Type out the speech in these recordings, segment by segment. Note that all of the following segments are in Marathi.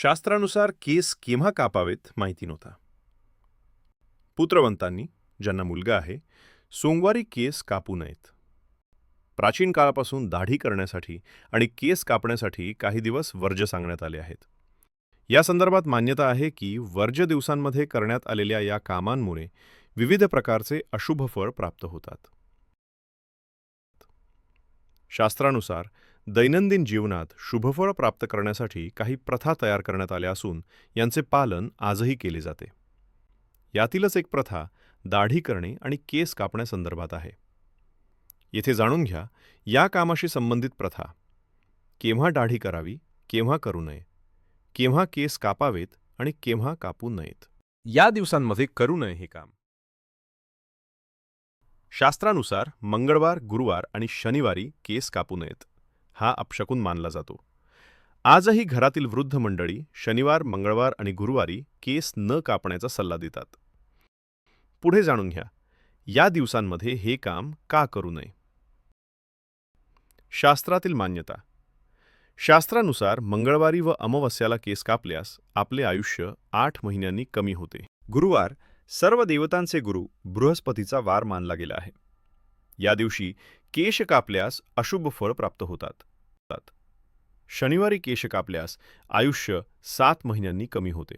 शास्त्रानुसार केस केव्हा कापावेत माहिती नव्हता. पुत्रवंतांनी ज्यांना मुलगा आहे सोमवारी केस कापू नयेत. प्राचीन काळापासून दाढी करण्यासाठी आणि केस कापण्यासाठी काही दिवस वर्ज सांगण्यात आले आहेत. या संदर्भात मान्यता आहे की वर्ज दिवसांमध्ये करण्यात आलेल्या या कामांमुळे विविध प्रकारचे अशुभ फळ प्राप्त होतात. शास्त्रानुसार दैनंदिन जीवनात शुभफळ प्राप्त करण्यासाठी काही प्रथा तयार करण्यात आल्या असून यांचे पालन आजही केले जाते. यातीलच एक प्रथा दाढी करणे आणि केस कापण्यासंदर्भात आहे. येथे जाणून घ्या या कामाशी संबंधित प्रथा. केव्हा दाढी करावी केव्हा करू नये. केव्हा केस कापावेत आणि केव्हा कापू नयेत. या दिवसांमध्ये करू नये हे काम. शास्त्रानुसार मंगळवार गुरुवार आणि शनिवारी केस कापू नयेत. हा अपशकून मानला जातो. आजही घरातील वृद्ध मंडळी शनिवार मंगळवार आणि गुरुवारी केस न कापण्याचा सल्ला देतात. पुढे जाणून घ्या या दिवसांमध्ये हे काम का करू नये? शास्त्रातील मान्यता. शास्त्रानुसार मंगळवारी व अमावस्याला केस कापल्यास आपले आयुष्य आठ महिन्यांनी कमी होते. गुरुवार सर्व देवतांचे गुरु बृहस्पतीचा वार मानला गेला आहे. या दिवशी केश कापल्यास अशुभ फळ प्राप्त होतात. शनिवारी केश कापल्यास आयुष्य सात महिन्यांनी कमी होते.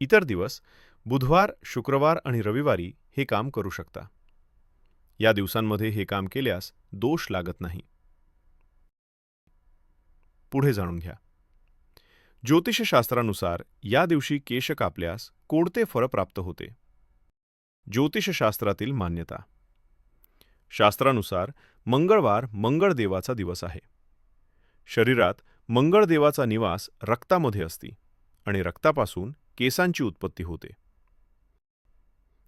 इतर दिवस बुधवार शुक्रवार आणि रविवारी हे काम करू शकता. या दिवसांमध्ये हे काम केल्यास दोष लागत नाही. पुढे जाणून घ्या. ज्योतिषशास्त्रानुसार या दिवशी केश कापल्यास कोणते फळ प्राप्त होते? ज्योतिषशास्त्रातील मान्यता. शास्त्रानुसार मंगळवार मंगळदेवाचा दिवस आहे. शरीरात मंगळदेवाचा निवास रक्तामध्ये असती आणि रक्तापासून केसांची उत्पत्ती होते.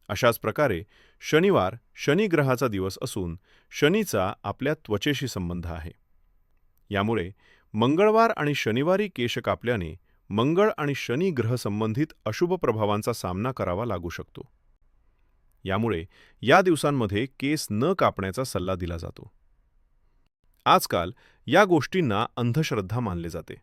अशाच प्रकारे शनिवार शनिग्रहाचा दिवस असून शनीचा आपल्या त्वचेशी संबंध आहे. यामुळे मंगळवार आणि शनिवारी केश कापल्याने मंगळ आणि शनी ग्रह संबंधित अशुभ प्रभावांचा सामना करावा लागू शकतो. यामुळे या दिवसांमध्ये केस न कापण्याचा सल्ला दिला जातो. आजकाल या गोष्टींना अंधश्रद्धा मानले जाते.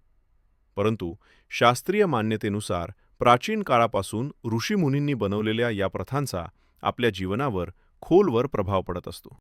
परंतु शास्त्रीय मान्यतेनुसार प्राचीन काळापासून ऋषीमुनींनी बनवलेल्या या प्रथांचा आपल्या जीवनावर खोलवर प्रभाव पडत असतो.